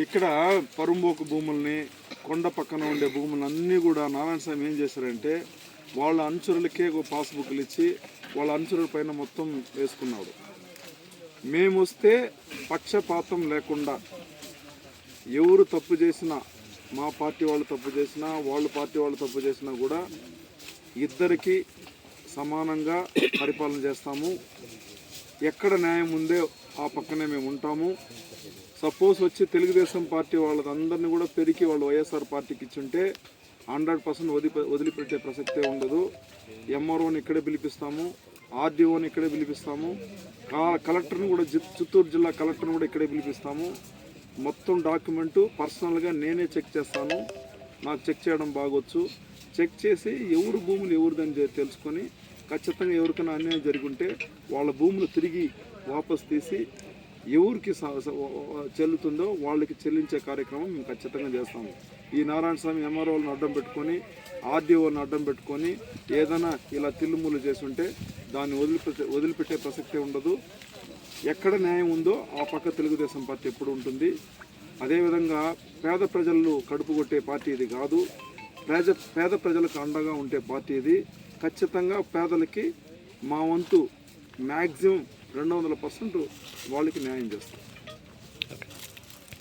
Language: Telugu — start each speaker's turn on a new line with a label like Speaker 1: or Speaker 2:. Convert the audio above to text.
Speaker 1: ఇక్కడ పరుంబోకు భూముల్ని కొండ పక్కన ఉండే భూములు అన్నీ కూడా నారాయణ స్వామి ఏం చేశారంటే వాళ్ళ అనుచరులకే ఒక పాస్బుక్లు ఇచ్చి వాళ్ళ అనుచరుల పైన మొత్తం వేసుకున్నాడు. మేము వస్తే పక్షపాతం లేకుండా ఎవరు తప్పు చేసినా మా పార్టీ వాళ్ళు తప్పు చేసినా వాళ్ళ పార్టీ వాళ్ళు తప్పు చేసినా కూడా ఇద్దరికి సమానంగా పరిపాలన చేస్తాము. ఎక్కడ న్యాయం ఉందో ఆ పక్కనే మేము ఉంటాము. సపోజ్ వచ్చి తెలుగుదేశం పార్టీ వాళ్ళందరినీ కూడా పెరిగి వాళ్ళు వైఎస్ఆర్ పార్టీకి ఇచ్చుంటే హండ్రెడ్ పర్సెంట్ వదిలి వదిలిపెట్టే ప్రసక్తే ఉండదు. ఎంఆర్ఓని ఇక్కడే పిలిపిస్తాము ఆర్డీఓని ఇక్కడే పిలిపిస్తాము కలెక్టర్ని కూడా చిత్తూరు జిల్లా కలెక్టర్ని కూడా ఇక్కడే పిలిపిస్తాము. మొత్తం డాక్యుమెంటు పర్సనల్గా నేనే చెక్ చేస్తాను. నాకు చెక్ చేయడం బాగొచ్చు. చెక్ చేసి ఎవరు భూములు ఎవరిదని తెలుసుకొని ఖచ్చితంగా ఎవరికైనా అన్యాయం జరుగుంటే వాళ్ళ భూములు తిరిగి వాపస్ తీసి ఎవరికి స- స- చెల్లుతుందో వాళ్ళకి చెల్లించే కార్యక్రమం మేము ఖచ్చితంగా చేస్తాము. ఈ నారాయణ స్వామి ఎంఆర్ఓలను అడ్డం పెట్టుకొని ఆర్డీఓని అడ్డం పెట్టుకొని ఏదైనా ఇలా తిల్లుములు చేసి ఉంటే దాన్ని వదిలిపెట్టే వదిలిపెట్టే ప్రసక్తే ఉండదు. ఎక్కడ న్యాయం ఉందో ఆ పక్క తెలుగుదేశం పార్టీ ఎప్పుడు ఉంటుంది. అదేవిధంగా పేద ప్రజలు కడుపు కొట్టే పార్టీ ఇది కాదు. పేద పేద ప్రజలకు అండగా ఉండే పార్టీ ఇది. ఖచ్చితంగా పేదలకి మా వంతు మ్యాక్సిమం రెండు వందల పర్సెంట్ వాళ్ళకి న్యాయం చేస్తాం.